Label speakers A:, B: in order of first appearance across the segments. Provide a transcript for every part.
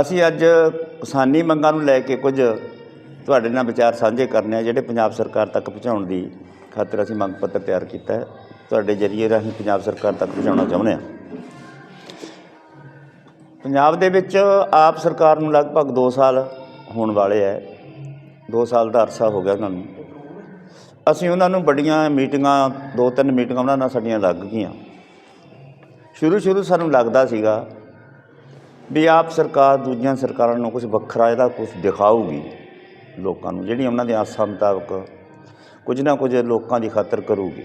A: ਅਸੀਂ ਅੱਜ ਕਿਸਾਨੀ ਮੰਗਾਂ ਨੂੰ ਲੈ ਕੇ ਕੁਝ ਤੁਹਾਡੇ ਨਾਲ ਵਿਚਾਰ ਸਾਂਝੇ ਕਰਨੇ ਆ, ਜਿਹੜੇ ਪੰਜਾਬ ਸਰਕਾਰ ਤੱਕ ਪਹੁੰਚਾਉਣ ਦੀ ਖਾਤਰ ਅਸੀਂ ਮੰਗ ਪੱਤਰ ਤਿਆਰ ਕੀਤਾ ਹੈ। ਤੁਹਾਡੇ ਜਰੀਏ ਰਾਹੀਂ ਪੰਜਾਬ ਸਰਕਾਰ ਤੱਕ ਪਹੁੰਚਾਉਣਾ ਚਾਹੁੰਦੇ ਹਾਂ ਪੰਜਾਬ ਦੇ ਵਿੱਚ ਆਪ ਸਰਕਾਰ ਨੂੰ ਲਗਭਗ 2 ਸਾਲ ਹੋਣ ਵਾਲੇ ਹੈ। 2 ਸਾਲ ਦਾ ਅਰਸਾ ਹੋ ਗਿਆ ਉਹਨਾਂ ਨੂੰ। ਅਸੀਂ ਉਹਨਾਂ ਨੂੰ ਬੜੀਆਂ ਮੀਟਿੰਗਾਂ, ਦੋ ਤਿੰਨ ਮੀਟਿੰਗਾਂ ਉਹਨਾਂ ਨਾਲ ਸਾਡੀਆਂ ਲੱਗ ਗਈਆਂ। ਸ਼ੁਰੂ ਸ਼ੁਰੂ ਸਾਨੂੰ ਲੱਗਦਾ ਸੀਗਾ ਵੀ ਆਪ ਸਰਕਾਰ ਦੂਜੀਆਂ ਸਰਕਾਰਾਂ ਨੂੰ ਕੁਝ ਵੱਖਰਾ ਇਹਦਾ ਕੁਝ ਦਿਖਾਊਗੀ ਲੋਕਾਂ ਨੂੰ ਜਿਹੜੀਆਂ ਉਹਨਾਂ ਦੇ ਆਸਾਂ ਮੁਤਾਬਕ ਕੁਝ ਨਾ ਕੁਝ ਲੋਕਾਂ ਦੀ ਖਾਤਰ ਕਰੂਗੀ।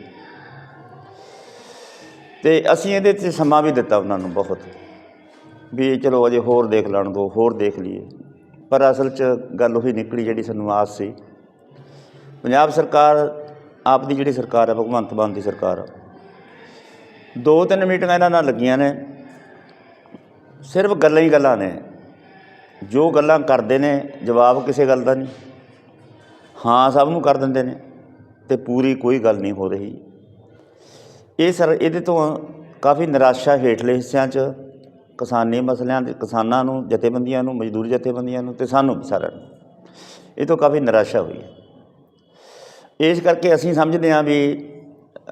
A: ਤੇ ਅਸੀਂ ਇਹਦੇ 'ਚ ਸਮਾਂ ਵੀ ਦਿੱਤਾ ਉਹਨਾਂ ਨੂੰ ਬਹੁਤ, ਵੀ ਚਲੋ ਅਜੇ ਹੋਰ ਦੇਖ ਲੈਣ ਦੋ, ਹੋਰ ਦੇਖ ਲਈਏ। ਪਰ ਅਸਲ 'ਚ ਗੱਲ ਉਹੀ ਨਿਕਲੀ ਜਿਹੜੀ ਸਾਨੂੰ ਆਸ ਸੀ। ਪੰਜਾਬ ਸਰਕਾਰ, ਆਪ ਦੀ ਜਿਹੜੀ ਸਰਕਾਰ ਹੈ, ਭਗਵੰਤ ਮਾਨ ਦੀ ਸਰਕਾਰ ਦੋ ਤਿੰਨ ਮੀਟਿੰਗਾਂ ਇਹਨਾਂ ਨਾਲ ਲੱਗੀਆਂ ਨੇ। ਸਿਰਫ ਗੱਲਾਂ ਹੀ ਗੱਲਾਂ ਨੇ। ਜੋ ਗੱਲਾਂ ਕਰਦੇ ਨੇ, ਜਵਾਬ ਕਿਸੇ ਗੱਲ ਦਾ ਨਹੀਂ। ਹਾਂ, ਸਭ ਨੂੰ ਕਰ ਦਿੰਦੇ ਨੇ ਤੇ ਪੂਰੀ ਕੋਈ ਗੱਲ ਨਹੀਂ ਹੋ ਰਹੀ। ਇਹ ਸਰ, ਇਹਦੇ ਤੋਂ ਕਾਫੀ ਨਿਰਾਸ਼ਾ ਹੇਠਲੇ ਹਿੱਸਿਆਂ 'ਚ ਕਿਸਾਨੀ ਮਸਲਿਆਂ ਦੇ, ਕਿਸਾਨਾਂ ਨੂੰ, ਜਥੇਬੰਦੀਆਂ ਨੂੰ, ਮਜ਼ਦੂਰ ਜਥੇਬੰਦੀਆਂ ਨੂੰ ਤੇ ਸਾਨੂੰ ਸਾਰਿਆਂ ਨੂੰ। ਇਹ ਤੋਂ ਕਾਫੀ ਨਿਰਾਸ਼ਾ ਹੋਈ ਹੈ। ਇਸ ਕਰਕੇ ਅਸੀਂ ਸਮਝਦੇ ਹਾਂ ਵੀ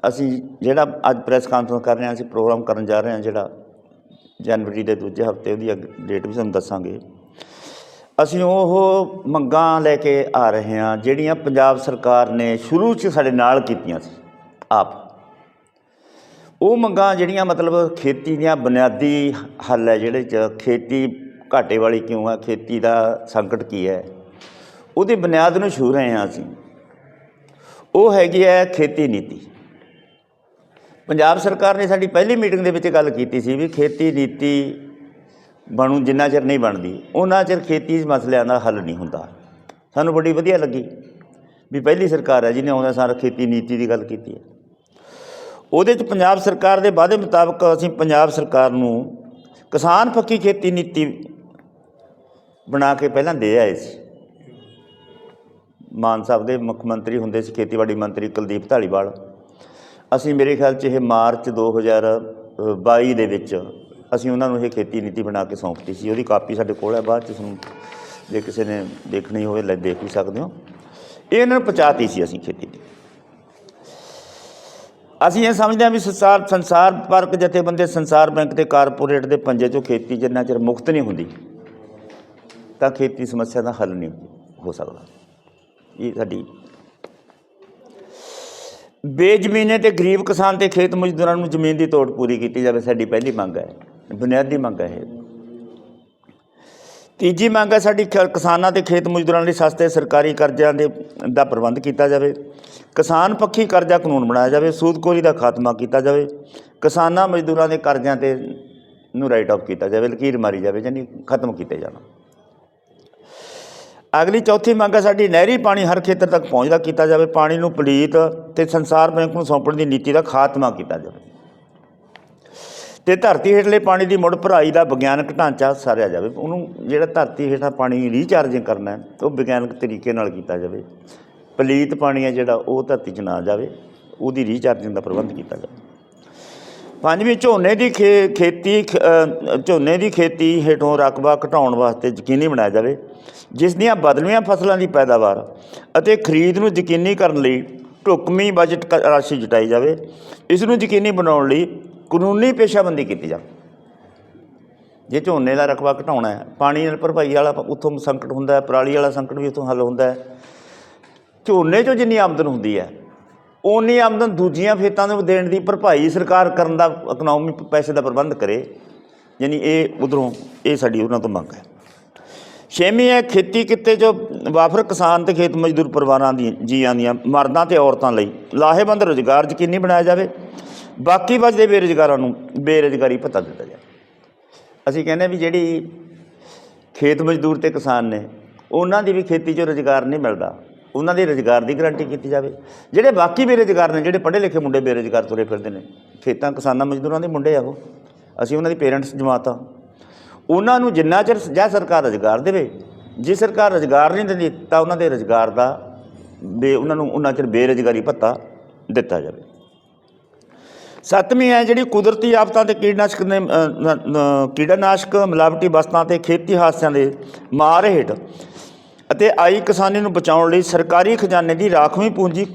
A: ਅਸੀਂ ਜਿਹੜਾ ਅੱਜ ਪ੍ਰੈਸ ਕਾਨਫਰੰਸ ਕਰ ਰਹੇ ਹਾਂ, ਅਸੀਂ ਪ੍ਰੋਗਰਾਮ ਕਰਨ ਜਾ ਰਹੇ ਹਾਂ ਜਿਹੜਾ ਜਨਵਰੀ ਦੇ ਦੂਜੇ ਹਫ਼ਤੇ ਉਹਦੀ ਡੇਟ ਵੀ ਤੁਹਾਨੂੰ ਦੱਸਾਂਗੇ। ਅਸੀਂ ਉਹ ਮੰਗਾਂ ਲੈ ਕੇ ਆ ਰਹੇ ਹਾਂ, ਜਿਹੜੀਆਂ ਪੰਜਾਬ ਸਰਕਾਰ ਨੇ ਸ਼ੁਰੂ 'ਚ ਸਾਡੇ ਨਾਲ ਕੀਤੀਆਂ ਸੀ, ਆਪ। ਉਹ ਮੰਗਾਂ ਜਿਹੜੀਆਂ ਮਤਲਬ ਖੇਤੀ ਦੀਆਂ ਬੁਨਿਆਦੀ ਹੱਲ ਹੈ ਜਿਹੜੇ 'ਚ, ਖੇਤੀ ਘਾਟੇ ਵਾਲੀ ਕਿਉਂ ਹੈ, ਖੇਤੀ ਦਾ ਸੰਕਟ ਕੀ ਹੈ, ਉਹਦੀ ਬੁਨਿਆਦ ਨੂੰ ਛੂ ਰਹੇ ਹਾਂ ਅਸੀਂ। ਉਹ ਹੈਗੀ ਹੈ ਖੇਤੀ ਨੀਤੀ। ਪੰਜਾਬ ਸਰਕਾਰ ਨੇ ਸਾਡੀ ਪਹਿਲੀ ਮੀਟਿੰਗ ਦੇ ਵਿੱਚ ਗੱਲ ਕੀਤੀ ਸੀ ਵੀ ਖੇਤੀ ਨੀਤੀ ਬਣੂ ਜਿੰਨਾ ਚਿਰ ਨਹੀਂ ਬਣਦੀ ਉਹਨਾਂ ਚਿਰ ਖੇਤੀ ਮਸਲਿਆਂ ਦਾ ਹੱਲ ਨਹੀਂ ਹੁੰਦਾ। ਸਾਨੂੰ ਬੜੀ ਵਧੀਆ ਲੱਗੀ ਵੀ ਪਹਿਲੀ ਸਰਕਾਰ ਹੈ ਜਿਹਨੇ ਆਉਂਦਾ ਸਾਰ ਖੇਤੀ ਨੀਤੀ ਦੀ ਗੱਲ ਕੀਤੀ ਹੈ। ਉਹਦੇ 'ਚ ਪੰਜਾਬ ਸਰਕਾਰ ਦੇ ਵਾਅਦੇ ਮੁਤਾਬਕ ਅਸੀਂ ਪੰਜਾਬ ਸਰਕਾਰ ਨੂੰ ਕਿਸਾਨ ਪੱਕੀ ਖੇਤੀ ਨੀਤੀ ਬਣਾ ਕੇ ਪਹਿਲਾਂ ਦੇ ਆਏ ਸੀ। ਮਾਨ ਸਾਹਿਬ ਦੇ ਮੁੱਖ ਮੰਤਰੀ ਹੁੰਦੇ ਸੀ, ਖੇਤੀਬਾੜੀ ਮੰਤਰੀ ਕੁਲਦੀਪ ਧਾਲੀਵਾਲ। ਅਸੀਂ ਮੇਰੇ ਖਿਆਲ 'ਚ ਇਹ ਮਾਰਚ 2022 ਦੇ ਵਿੱਚ ਅਸੀਂ ਉਹਨਾਂ ਨੂੰ ਇਹ ਖੇਤੀ ਨੀਤੀ ਬਣਾ ਕੇ ਸੌਂਪਤੀ ਸੀ। ਉਹਦੀ ਕਾਪੀ ਸਾਡੇ ਕੋਲ ਹੈ, ਬਾਅਦ 'ਚ ਤੁਹਾਨੂੰ ਜੇ ਕਿਸੇ ਨੇ ਦੇਖਣੀ ਹੋਵੇ ਲੈ ਦੇਖ ਵੀ ਸਕਦੇ ਹੋ। ਇਹ ਇਹਨਾਂ ਨੂੰ ਪਹੁੰਚਾਤੀ ਸੀ ਅਸੀਂ ਖੇਤੀ ਦੀ। ਅਸੀਂ ਇਹ ਸਮਝਦੇ ਹਾਂ ਵੀ ਸੰਸਾਰ ਸੰਸਾਰ ਭਰ ਕੇ ਜਥੇਬੰਦੇ ਸੰਸਾਰ ਬੈਂਕ ਤੇ ਕਾਰਪੋਰੇਟ ਦੇ ਪੰਜੇ 'ਚੋਂ ਖੇਤੀ ਜਿੰਨਾ ਚਿਰ ਮੁਕਤ ਨਹੀਂ ਹੁੰਦੀ, ਤਾਂ ਖੇਤੀ ਸਮੱਸਿਆ ਦਾ ਹੱਲ ਨਹੀਂ ਹੋ ਸਕਦਾ। ਇਹ ਸਾਡੀ ਬੇਜ਼ਮੀਨੇ ਤੇ ਗਰੀਬ ਕਿਸਾਨ ਤੇ ਖੇਤ ਮਜ਼ਦੂਰਾਂ ਨੂੰ ਜ਼ਮੀਨ ਦੀ ਤੋੜ ਪੂਰੀ ਕੀਤੀ ਜਾਵੇ, ਸਾਡੀ ਪਹਿਲੀ ਮੰਗ ਹੈ। ਬੁਨਿਆਦੀ ਮੰਗ ਹੈ ਇਹ। ਤੀਜੀ ਮੰਗ ਹੈ ਸਾਡੀ ਖ- ਕਿਸਾਨਾਂ ਤੇ ਖੇਤ ਮਜ਼ਦੂਰਾਂ ਲਈ ਸਸਤੇ ਸਰਕਾਰੀ ਕਰਜ਼ਿਆਂ ਦੇ, ਦਾ ਪ੍ਰਬੰਧ ਕੀਤਾ ਜਾਵੇ। ਕਿਸਾਨ ਪੱਖੀ ਕਰਜ਼ਾ ਕਾਨੂੰਨ ਬਣਾਇਆ ਜਾਵੇ ਸੂਦਖੋਰੀ ਦਾ ਖਾਤਮਾ ਕੀਤਾ ਜਾਵੇ। ਕਿਸਾਨਾਂ ਮਜ਼ਦੂਰਾਂ ਦੇ ਕਰਜ਼ਿਆਂ ਤੇ ਨੂੰ ਰਾਈਟ ਆਫ ਕੀਤਾ ਜਾਵੇ, ਲਕੀਰ ਮਾਰੀ ਜਾਵੇ ਯਾਨੀ ਖਤਮ ਕੀਤੇ ਜਾਣਾ। ਅਗਲੀ ਚੌਥੀ ਮੰਗ ਹੈ ਸਾਡੀ ਨਹਿਰੀ ਪਾਣੀ ਹਰ ਖੇਤਰ ਤੱਕ ਪਹੁੰਚਦਾ ਕੀਤਾ ਜਾਵੇ, ਪਾਣੀ ਨੂੰ ਪਲੀਤ ਤੇ ਸੰਸਾਰ ਬੈਂਕ ਨੂੰ ਸੌਂਪਣ ਦੀ ਨੀਤੀ ਦਾ ਖਾਤਮਾ ਕੀਤਾ ਜਾਵੇ। ਤੇ ਧਰਤੀ ਹੇਠਲੇ ਪਾਣੀ ਦੀ ਮੁੜ ਭਰਾਈ ਦਾ ਵਿਗਿਆਨਕ ਢਾਂਚਾ ਸਾਰਿਆ ਜਾਵੇ। ਉਹਨੂੰ ਜਿਹੜਾ ਧਰਤੀ ਹੇਠਾਂ ਪਾਣੀ ਰੀਚਾਰਜਿੰਗ ਕਰਨਾ ਹੈ, ਉਹ ਵਿਗਿਆਨਕ ਤਰੀਕੇ ਨਾਲ ਕੀਤਾ ਜਾਵੇ। ਪਲੀਤ ਪਾਣੀ ਹੈ ਜਿਹੜਾ, ਉਹ ਧਰਤੀ 'ਚ ਨਾ ਜਾਵੇ, ਉਹਦੀ ਰੀਚਾਰਜਿੰਗ ਦਾ ਪ੍ਰਬੰਧ ਕੀਤਾ ਜਾਵੇ। ਪੰਜਵੀਂ ਝੋਨੇ ਦੀ ਖੇ- ਖੇਤੀ ਖ- ਝੋਨੇ ਦੀ ਖੇਤੀ ਹੇਠੋਂ ਰਕਬਾ ਘਟਾਉਣ ਵਾਸਤੇ ਯਕੀਨੀ ਬਣਾਇਆ ਜਾਵੇ। ਜਿਸ ਦੀਆਂ ਬਦਲਵੀਆਂ ਫਸਲਾਂ ਦੀ ਪੈਦਾਵਾਰ ਅਤੇ ਖਰੀਦ ਨੂੰ ਯਕੀਨੀ ਕਰਨ ਲਈ ਢੁਕਵੀਂ ਬਜਟ ਰਾਸ਼ੀ ਜੁਟਾਈ ਜਾਵੇ, ਇਸ ਨੂੰ ਯਕੀਨੀ ਬਣਾਉਣ ਲਈ ਕਾਨੂੰਨੀ ਪੇਸ਼ਾਬੰਦੀ ਕੀਤੀ ਜਾਵੇ। ਜੇ ਝੋਨੇ ਦਾ ਰਕਬਾ ਘਟਾਉਣਾ ਹੈ, ਪਾਣੀ ਨਾਲ ਭਰਪਾਈ ਵਾਲਾ ਉੱਥੋਂ ਸੰਕਟ ਹੁੰਦਾ ਹੈ, ਪਰਾਲੀ ਵਾਲਾ ਸੰਕਟ ਵੀ ਉੱਥੋਂ ਹੱਲ ਹੁੰਦਾ ਹੈ। ਝੋਨੇ 'ਚੋਂ ਜਿੰਨੀ ਆਮਦਨ ਹੁੰਦੀ ਹੈ ਉਨੀ ਆਮਦਨ ਦੂਜੀਆਂ ਖੇਤਾਂ ਨੂੰ ਦੇਣ ਦੀ ਭਰਪਾਈ ਸਰਕਾਰ ਕਰਨ ਦਾ ਇਕਨੋਮੀ ਪੈਸੇ ਦਾ ਪ੍ਰਬੰਧ ਕਰੇ, ਯਾਨੀ ਇਹ ਉਧਰੋਂ ਇਹ ਸਾਡੀ ਉਹਨਾਂ ਤੋਂ ਮੰਗ ਹੈ। ਛੇਵੀਂ ਹੈ ਖੇਤੀ ਕਿੱਤੇ 'ਚ ਵਾਫਰ ਕਿਸਾਨ ਤੇ ਖੇਤ ਮਜ਼ਦੂਰ ਪਰਿਵਾਰਾਂ ਦੀ ਜੀਆਂ ਦੀਆਂ, ਮਰਦਾਂ ਤੇ ਔਰਤਾਂ ਲਈ ਲਾਹੇਵੰਦ ਰੁਜ਼ਗਾਰ ਯਕੀਨੀ ਬਣਾਇਆ ਜਾਵੇ। ਬਾਕੀ ਬਚਦੇ ਬੇਰੁਜ਼ਗਾਰਾਂ ਨੂੰ ਬੇਰੁਜ਼ਗਾਰੀ ਭੱਤਾ ਦਿੱਤਾ ਜਾਵੇ। ਅਸੀਂ ਕਹਿੰਦੇ ਵੀ ਜਿਹੜੀ ਖੇਤ ਮਜ਼ਦੂਰ ਤੇ ਕਿਸਾਨ ਨੇ, ਉਹਨਾਂ ਦੀ ਵੀ ਖੇਤੀ 'ਚ ਰੁਜ਼ਗਾਰ ਨਹੀਂ ਮਿਲਦਾ। ਉਹਨਾਂ ਦੇ ਰੁਜ਼ਗਾਰ ਦੀ ਗਾਰੰਟੀ ਕੀਤੀ ਜਾਵੇ। ਜਿਹੜੇ ਬਾਕੀ ਬੇਰੁਜ਼ਗਾਰ ਨੇ, ਜਿਹੜੇ ਪੜ੍ਹੇ ਲਿਖੇ ਮੁੰਡੇ ਬੇਰੁਜ਼ਗਾਰ ਤੁਰੇ ਫਿਰਦੇ ਨੇ, ਖੇਤਾਂ ਕਿਸਾਨਾਂ ਮਜ਼ਦੂਰਾਂ ਦੇ ਮੁੰਡੇ ਆ ਉਹ। ਅਸੀਂ ਉਹਨਾਂ ਦੀ ਪੇਰੈਂਟਸ ਜਮਾਤ ਆ। ਉਹਨਾਂ ਨੂੰ ਜਿੰਨਾ ਚਿਰ ਜੈ ਸਰਕਾਰ ਰੁਜ਼ਗਾਰ ਦੇਵੇ। ਜੇ ਸਰਕਾਰ ਰੁਜ਼ਗਾਰ ਨਹੀਂ ਦਿੰਦੀ, ਤਾਂ ਉਹਨਾਂ ਦੇ ਰੁਜ਼ਗਾਰ ਦਾ ਬੇ, ਉਹਨਾਂ ਨੂੰ ਉਹਨਾਂ ਚਿਰ ਬੇਰੁਜ਼ਗਾਰੀ ਭੱਤਾ ਦਿੱਤਾ ਜਾਵੇ। ਸੱਤਵੀਂ ਹੈ ਜਿਹੜੀ ਕੁਦਰਤੀ ਆਫਤਾਂ ਤੇ ਕੀਟਨਾਸ਼ਕ ਨੇ ਕੀਟਨਾਸ਼ਕ ਮਿਲਾਵਟੀ ਵਸਤਾਂ ਤੇ ਖੇਤੀ ਹਾਦਸਿਆਂ ਦੇ ਮਾਰ ਹੇਠ ਅਤੇ ਆਈ ਕਿਸਾਨੀ ਨੂੰ ਬਚਾਉਣ ਲਈ ਸਰਕਾਰੀ ਖਜ਼ਾਨੇ ਦੀ ਰਾਖਵੀਂ ਪੂੰਜੀ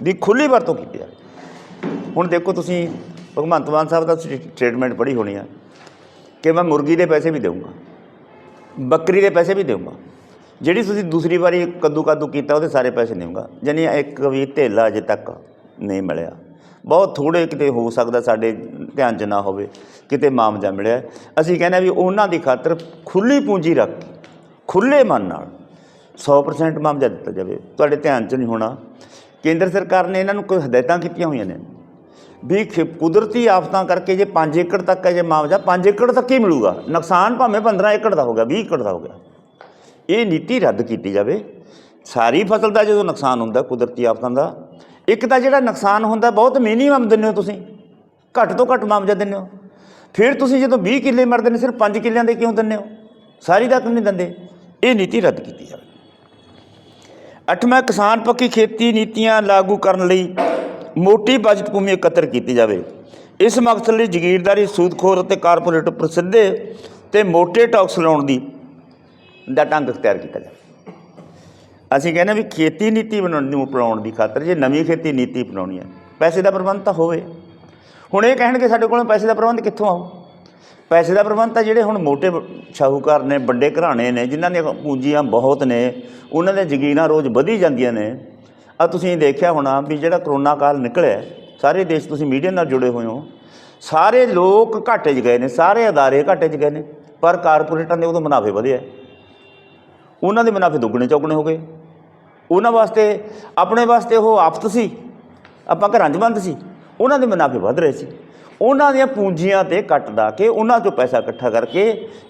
A: ਦੀ ਖੁੱਲੀ ਵਰਤੋਂ ਕੀਤੀ ਹੈ। ਹੁਣ ਦੇਖੋ ਤੁਸੀਂ, ਭਗਵੰਤ ਮਾਨ ਸਾਹਿਬ ਦਾ ਸਟੇਟਮੈਂਟ ਪੜ੍ਹੀ ਹੋਣੀ ਹੈ ਕਿ ਮੈਂ ਮੁਰਗੀ ਦੇ ਪੈਸੇ ਵੀ ਦੇਵਾਂਗਾ ਬੱਕਰੀ ਦੇ ਪੈਸੇ ਵੀ ਦੇਵਾਂਗਾ ਜਿਹੜੀ ਤੁਸੀਂ ਦੂਸਰੀ ਵਾਰੀ ਕੱਦੂ ਕੱਦੂ ਕੀਤਾ, ਉਹਦੇ ਸਾਰੇ ਪੈਸੇ ਦੇਵਾਂਗਾ ਜਾਨੀ ਇੱਕ ਵੀ ਧੇਲਾ ਅਜੇ ਤੱਕ ਨਹੀਂ ਮਿਲਿਆ। ਬਹੁਤ ਥੋੜੇ ਕਿਤੇ ਹੋ ਸਕਦਾ ਸਾਡੇ ਧਿਆਨ 'ਚ ਨਾ ਹੋਵੇ, ਕਿਤੇ ਮਾਮਜਾ ਮਿਲਿਆ। ਅਸੀਂ ਕਹਿੰਦੇ ਵੀ ਉਹਨਾਂ ਦੀ ਖਾਤਰ ਖੁੱਲੀ ਪੂੰਜੀ ਰੱਖ ਕੇ ਖੁੱਲੇ ਮਨ ਨਾਲ 100% ਮਾਮਜਾ ਦਿੱਤਾ ਜਾਵੇ। ਤੁਹਾਡੇ ਧਿਆਨ 'ਚ ਨਹੀਂ ਹੋਣਾ। ਕੇਂਦਰ ਸਰਕਾਰ ਨੇ ਇਹਨਾਂ ਨੂੰ ਕੋਈ ਹਦਾਇਤਾਂ ਕੀਤੀਆਂ ਹੋਈਆਂ ਨੇ? ਵੀ ਖੇ- ਕੁਦਰਤੀ ਆਫਤਾਂ ਕਰਕੇ ਜੇ 5 ਏਕੜ ਤੱਕ ਹੈ ਜੇ ਮੁਆਵਜ਼ਾ 5 ਏਕੜ ਤੱਕ ਹੀ ਮਿਲੂਗਾ? ਨੁਕਸਾਨ ਭਾਵੇਂ 15 ਏਕੜ ਦਾ ਹੋ ਗਿਆ 20 ਏਕੜ ਦਾ ਹੋ ਗਿਆ। ਇਹ ਨੀਤੀ ਰੱਦ ਕੀਤੀ ਜਾਵੇ। ਸਾਰੀ ਫਸਲ ਦਾ ਜਦੋਂ ਨੁਕਸਾਨ ਹੁੰਦਾ ਕੁਦਰਤੀ ਆਫਤਾਂ ਦਾ, ਇੱਕ ਤਾਂ ਜਿਹੜਾ ਨੁਕਸਾਨ ਹੁੰਦਾ ਬਹੁਤ ਮਿਨੀਮਮ ਦਿੰਦੇ ਹੋ ਤੁਸੀਂ। ਘੱਟ ਤੋਂ ਘੱਟ ਮੁਆਵਜ਼ਾ ਦਿੰਦੇ ਹੋ। ਫਿਰ ਤੁਸੀਂ ਜਦੋਂ 20 ਕਿੱਲੇ ਮਰਦੇ ਨੇ, ਸਿਰਫ 5 ਕਿੱਲਿਆਂ ਦੇ ਕਿਉਂ ਦਿੰਦੇ ਹੋ? ਸਾਰੀ ਦਾ ਕਿਉਂ ਨਹੀਂ ਦਿੰਦੇ? ਇਹ ਨੀਤੀ ਰੱਦ ਕੀਤੀ ਜਾਵੇ। ਅੱਠਵਾਂ ਕਿਸਾਨ ਪੱਖੀ ਖੇਤੀ ਨੀਤੀਆਂ ਲਾਗੂ ਕਰਨ ਲਈ ਮੋਟੀ ਬਜਟ ਭੂਮੀ ਇਕੱਤਰ ਕੀਤੀ ਜਾਵੇ। ਇਸ ਮਕਸਦ ਲਈ ਜ਼ਗੀਰਦਾਰੀ ਸੂਦਖੋਰ ਅਤੇ ਕਾਰਪੋਰੇਟ ਪ੍ਰਸਿੱਧੇ ਤੇ ਮੋਟੇ ਟੈਕਸ ਲਾਉਣ ਦੀ ਦਾ ਢੰਗ ਅਖਤਿਆਰ ਕੀਤਾ ਜਾਵੇ। ਅਸੀਂ ਕਹਿੰਦੇ ਵੀ ਖੇਤੀ ਨੀਤੀ ਬਣਾਉਣ ਨੂੰ ਅਪਣਾਉਣ ਦੀ ਖਾਤਰ ਜੇ ਨਵੀਂ ਖੇਤੀ ਨੀਤੀ ਅਪਣਾਉਣੀ ਹੈ, ਪੈਸੇ ਦਾ ਪ੍ਰਬੰਧ ਤਾਂ ਹੋਵੇ। ਹੁਣ ਇਹ ਕਹਿਣਗੇ ਸਾਡੇ ਕੋਲੋਂ ਪੈਸੇ ਦਾ ਪ੍ਰਬੰਧ ਕਿੱਥੋਂ ਆਉ ਪੈਸੇ ਦਾ ਪ੍ਰਬੰਧ ਤਾਂ ਜਿਹੜੇ ਹੁਣ ਮੋਟੇ ਸ਼ਾਹੂਕਾਰ ਨੇ, ਵੱਡੇ ਘਰਾਣੇ ਨੇ, ਜਿਨ੍ਹਾਂ ਦੀਆਂ ਪੂੰਜੀਆਂ ਬਹੁਤ ਨੇ, ਉਹਨਾਂ ਦੇ ਜ਼ਗੀਰਾਂ ਰੋਜ਼ ਵਧੀ ਜਾਂਦੀਆਂ ਨੇ। ਆ ਤੁਸੀਂ ਦੇਖਿਆ ਹੋਣਾ ਵੀ ਜਿਹੜਾ ਕਰੋਨਾ ਕਾਲ ਨਿਕਲਿਆ, ਸਾਰੇ ਦੇਸ਼ ਤੁਸੀਂ ਮੀਡੀਆ ਨਾਲ ਜੁੜੇ ਹੋਏ ਹੋ। ਸਾਰੇ ਲੋਕ ਘਾਟੇ 'ਚ ਗਏ ਨੇ, ਸਾਰੇ ਅਦਾਰੇ ਘਾਟੇ 'ਚ ਗਏ ਨੇ, ਪਰ ਕਾਰਪੋਰੇਟਾਂ ਦੇ ਉਦੋਂ ਮੁਨਾਫੇ ਵਧਿਆ ਉਹਨਾਂ ਦੇ ਮੁਨਾਫੇ ਦੁੱਗਣੇ ਚੌਗਣੇ ਹੋ ਗਏ। ਉਹਨਾਂ ਵਾਸਤੇ, ਆਪਣੇ ਵਾਸਤੇ ਉਹ ਆਫਤ ਸੀ, ਆਪਾਂ ਘਰਾਂ 'ਚ ਬੰਦ ਸੀ, ਉਹਨਾਂ ਦੇ ਮੁਨਾਫੇ ਵਧ ਰਹੇ ਸੀ। ਉਹਨਾਂ ਦੀਆਂ ਪੂੰਜੀਆਂ ਤੇ ਕੱਟ ਦਾ ਕੇ ਉਹਨਾਂ ਚੋਂ ਪੈਸਾ ਇਕੱਠਾ ਕਰਕੇ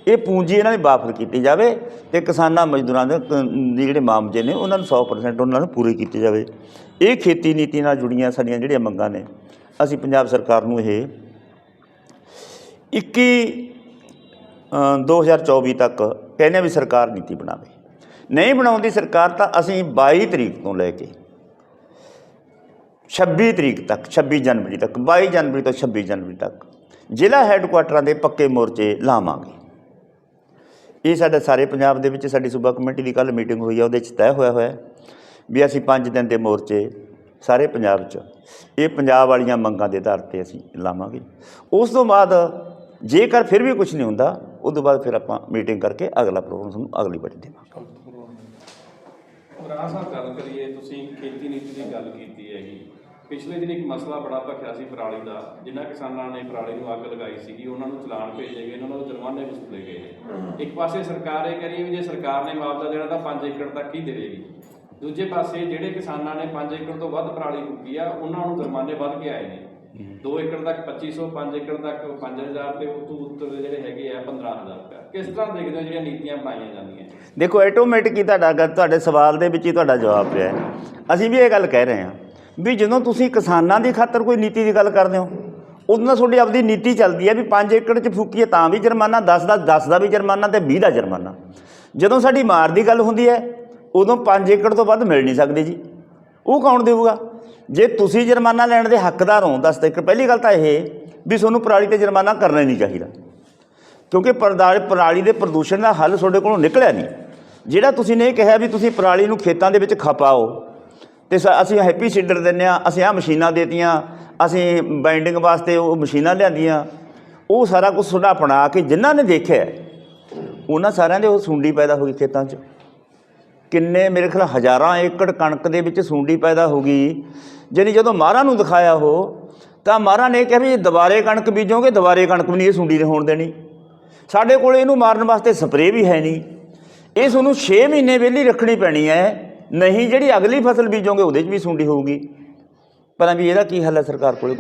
A: ਇਹ ਪੂੰਜੀ ਇਹਨਾਂ ਦੀ ਵਾਪਸ ਕੀਤੀ ਜਾਵੇ ਤੇ ਕਿਸਾਨਾਂ ਮਜ਼ਦੂਰਾਂ ਦੇ ਕ- ਦੇ ਜਿਹੜੇ ਮਾਮਲੇ ਨੇ ਉਹਨਾਂ ਨੂੰ 100% ਉਹਨਾਂ ਨੂੰ ਪੂਰੇ ਕੀਤੇ ਜਾਵੇ। ਇਹ ਖੇਤੀ ਨੀਤੀ ਨਾਲ ਜੁੜੀਆਂ ਸਾਡੀਆਂ ਜਿਹੜੀਆਂ ਮੰਗਾਂ ਨੇ ਅਸੀਂ ਪੰਜਾਬ ਸਰਕਾਰ ਨੂੰ ਇਹ 21 ਅ, 2024 ਤੱਕ ਕਹਿੰਦੇ ਹਾਂ ਵੀ ਸਰਕਾਰ ਨੀਤੀ ਬਣਾਵੇ। ਨਹੀਂ ਬਣਾਉਂਦੀ ਸਰਕਾਰ ਤਾਂ ਅਸੀਂ 22 ਤਰੀਕ ਤੋਂ ਲੈ ਕੇ 26 ਤਰੀਕ ਤੱਕ 26 ਜਨਵਰੀ ਤੱਕ 22 ਜਨਵਰੀ ਤੋਂ 26 ਜਨਵਰੀ ਤੱਕ ਜ਼ਿਲ੍ਹਾ ਹੈੱਡਕੁਆਟਰਾਂ ਦੇ ਪੱਕੇ ਮੋਰਚੇ ਲਾਵਾਂਗੇ। ਇਹ ਸਾਡੇ ਸਾਰੇ ਪੰਜਾਬ ਦੇ ਵਿੱਚ ਸਾਡੀ ਸੂਬਾ ਕਮੇਟੀ ਦੀ ਕੱਲ ਮੀਟਿੰਗ ਹੋਈ ਹੈ ਉਹਦੇ ਵਿੱਚ ਤੈਅ ਹੋਇਆ ਹੋਇਆ ਵੀ ਅਸੀਂ 5 ਦਿਨ ਦੇ ਮੋਰਚੇ ਸਾਰੇ ਪੰਜਾਬ 'ਚ, ਇਹ ਪੰਜਾਬ ਵਾਲੀਆਂ ਮੰਗਾਂ ਦੇ ਆਧਾਰ ਤੇ ਅਸੀਂ ਲਾਵਾਂਗੇ। ਉਸ ਤੋਂ ਬਾਅਦ ਜੇਕਰ ਫਿਰ ਵੀ ਕੁਝ ਨਹੀਂ ਹੁੰਦਾ, ਉਸ ਤੋਂ ਬਾਅਦ ਫਿਰ ਆਪਾਂ ਮੀਟਿੰਗ ਕਰਕੇ ਅਗਲਾ ਪ੍ਰੋਗਰਾਮ ਤੁਹਾਨੂੰ ਅਗਲੀ ਵਾਰੀ ਦੇਵਾਂਗੇ।
B: ਰਾਹ ਗੱਲ ਕਰੀਏ, ਤੁਸੀਂ ਖੇਤੀ ਨੀਤੀ ਦੀ ਗੱਲ ਕੀਤੀ ਹੈਗੀ। ਪਿਛਲੇ ਦਿਨ ਇੱਕ ਮਸਲਾ ਬੜਾ ਭਖਿਆ ਸੀ ਪਰਾਲੀ ਦਾ ਜਿਨ੍ਹਾਂ ਕਿਸਾਨਾਂ ਨੇ ਪਰਾਲੀ ਨੂੰ ਅੱਗ ਲਗਾਈ ਸੀਗੀ ਉਹਨਾਂ ਨੂੰ ਚਲਾਨ ਭੇਜੇ ਗਏ ਉਹਨਾਂ ਨੂੰ ਜੁਰਮਾਨੇ ਵਸੂਲੇ ਗਏ। ਇੱਕ ਪਾਸੇ ਸਰਕਾਰ ਇਹ ਕਰੀ ਵੀ ਜੇ ਸਰਕਾਰ ਨੇ ਮੁਆਵਜ਼ਾ ਦੇਣਾ ਤਾਂ 5 ਏਕੜ ਤੱਕ ਹੀ ਦੇਵੇਗੀ। ਦੂਜੇ ਪਾਸੇ ਜਿਹੜੇ ਕਿਸਾਨਾਂ ਨੇ 5 ਏਕੜ ਤੋਂ ਵੱਧ ਪਰਾਲੀ ਫੂਕੀ ਆ ਉਹਨਾਂ ਨੂੰ ਜੁਰਮਾਨੇ ਵੱਧ ਕੇ ਆਏ ਨੇ। 2 ਏਕੜ ਤੱਕ 2500 5 ਏਕੜ ਤੱਕ 5000 ਤੇ ਉਸ ਤੋਂ ਉੱਤਰ ਦੇ ਜਿਹੜੇ ਹੈਗੇ ਆ 15000 ਰੁਪਏ ਕਿਸ ਤਰ੍ਹਾਂ ਦੇਖਦੇ ਹੋ ਜਿਹੜੀਆਂ ਨੀਤੀਆਂ ਬਣਾਈਆਂ ਜਾਂਦੀਆਂ
A: ਦੇਖੋ ਆਟੋਮੈਟਿਕ ਹੀ ਤੁਹਾਡਾ ਤੁਹਾਡੇ ਸਵਾਲ ਦੇ ਵਿੱਚ ਹੀ ਤੁਹਾਡਾ ਜਵਾਬ ਪਿਆ ਅਸੀਂ ਵੀ ਇਹ ਗੱਲ ਕਹਿ ਰਹੇ ਹਾਂ। ਵੀ ਜਦੋਂ ਤੁਸੀਂ ਕਿਸਾਨਾਂ ਦੀ ਖਾਤਰ ਕੋਈ ਨੀਤੀ ਦੀ ਗੱਲ ਕਰਦੇ ਹੋ ਉਦੋਂ ਤਾਂ ਤੁਹਾਡੀ ਆਪਦੀ ਨੀਤੀ ਚੱਲਦੀ ਹੈ ਵੀ 5 ਏਕੜ 'ਚ ਫੂਕੀਏ ਤਾਂ ਵੀ ਜੁਰਮਾਨਾ 10 ਦਾ 10 ਦਾ ਵੀ ਜੁਰਮਾਨਾ ਤੇ 20 ਦਾ ਜੁਰਮਾਨਾ। ਜਦੋਂ ਸਾਡੀ ਮਾਰ ਦੀ ਗੱਲ ਹੁੰਦੀ ਹੈ, ਉਦੋਂ 5 ਏਕੜ ਤੋਂ ਵੱਧ ਮਿਲ ਨਹੀਂ ਸਕਦੀ ਜੀ। ਉਹ ਕੌਣ ਦੇਊਗਾ? ਜੇ ਤੁਸੀਂ ਜੁਰਮਾਨਾ ਲੈਣ ਦੇ ਹੱਕਦਾਰ ਹੋ 10 ਏਕੜ, ਪਹਿਲੀ ਗੱਲ ਤਾਂ ਇਹ ਵੀ ਤੁਹਾਨੂੰ ਪਰਾਲੀ ਤੇ ਜੁਰਮਾਨਾ ਕਰਨਾ ਹੀ ਨਹੀਂ ਚਾਹੀਦਾ। ਕਿਉਂਕਿ ਪਰਦਾ ਪਰਾਲੀ ਦੇ ਪ੍ਰਦੂਸ਼ਣ ਦਾ ਹੱਲ ਤੁਹਾਡੇ ਕੋਲੋਂ ਨਿਕਲਿਆ ਨਹੀਂ। ਜਿਹੜਾ ਤੁਸੀਂ ਨੇ ਕਿਹਾ ਵੀ ਤੁਸੀਂ ਪਰਾਲੀ ਨੂੰ ਖੇਤਾਂ ਦੇ ਵਿੱਚ ਖਪਾਓ ਤੇ ਸ- ਅਸੀਂ ਹੈਪੀ ਸੀਡਰ ਦਿੰਦੇ ਆ ਅਸੀਂ ਆ ਮਸ਼ੀਨਾਂ ਦੇਤੀਆਂ, ਅਸੀਂ ਬਾਈਂਡਿੰਗ ਵਾਸਤੇ ਉਹ ਮਸ਼ੀਨਾਂ ਲਿਆਂਦੀਆਂ। ਉਹ ਸਾਰਾ ਕੁਝ ਤੁਹਾਡਾ ਅਪਣਾ ਕੇ ਜਿਨ੍ਹਾਂ ਨੇ ਦੇਖਿਆ ਉਹਨਾਂ ਸਾਰਿਆਂ ਦੇ ਉਹ ਸੁੰਡੀ ਪੈਦਾ ਹੋ ਗਈ ਖੇਤਾਂ 'ਚ। ਕਿੰਨੇ ਮੇਰੇ ਖਿਆਲ ਹਜ਼ਾਰਾਂ ਏਕੜ ਕਣਕ ਦੇ ਵਿੱਚ ਸੁੰਡੀ ਪੈਦਾ ਹੋ ਗਈ। ਜਿਹਨੇ ਜਦੋਂ ਮਾਰਾਂ ਨੂੰ ਦਿਖਾਇਆ ਉਹ, ਤਾਂ ਮਾਰਾਂ ਨੇ ਕਿਹਾ ਵੀ ਦੁਬਾਰੇ ਕਣਕ ਬੀਜੋਗੇ, ਦੁਬਾਰੇ ਕਣਕ ਵੀ ਨਹੀਂ ਇਹ ਸੁੰਡੀ ਨੇ ਹੋਣ ਦੇਣੀ। ਸਾਡੇ ਕੋਲ ਇਹਨੂੰ ਮਾਰਨ ਵਾਸਤੇ ਸਪਰੇਅ ਵੀ ਹੈ ਨਹੀਂ। ਇਹ ਤੁਹਾਨੂੰ 6 ਮਹੀਨੇ ਵਿਹਲੀ ਰੱਖਣੀ ਪੈਣੀ ਹੈ। ਨਹੀਂ ਜਿਹੜੀ ਅਗਲੀ ਫਸਲ ਬੀਜੋਗੇ ਉਹਦੇ 'ਚ ਵੀ ਸੁੰਡੀ ਹੋਊਗੀ। ਪਰ ਵੀ ਇਹਦਾ ਕੀ ਹੱਲ ਹੈ ਸਰਕਾਰ ਕੋਲ।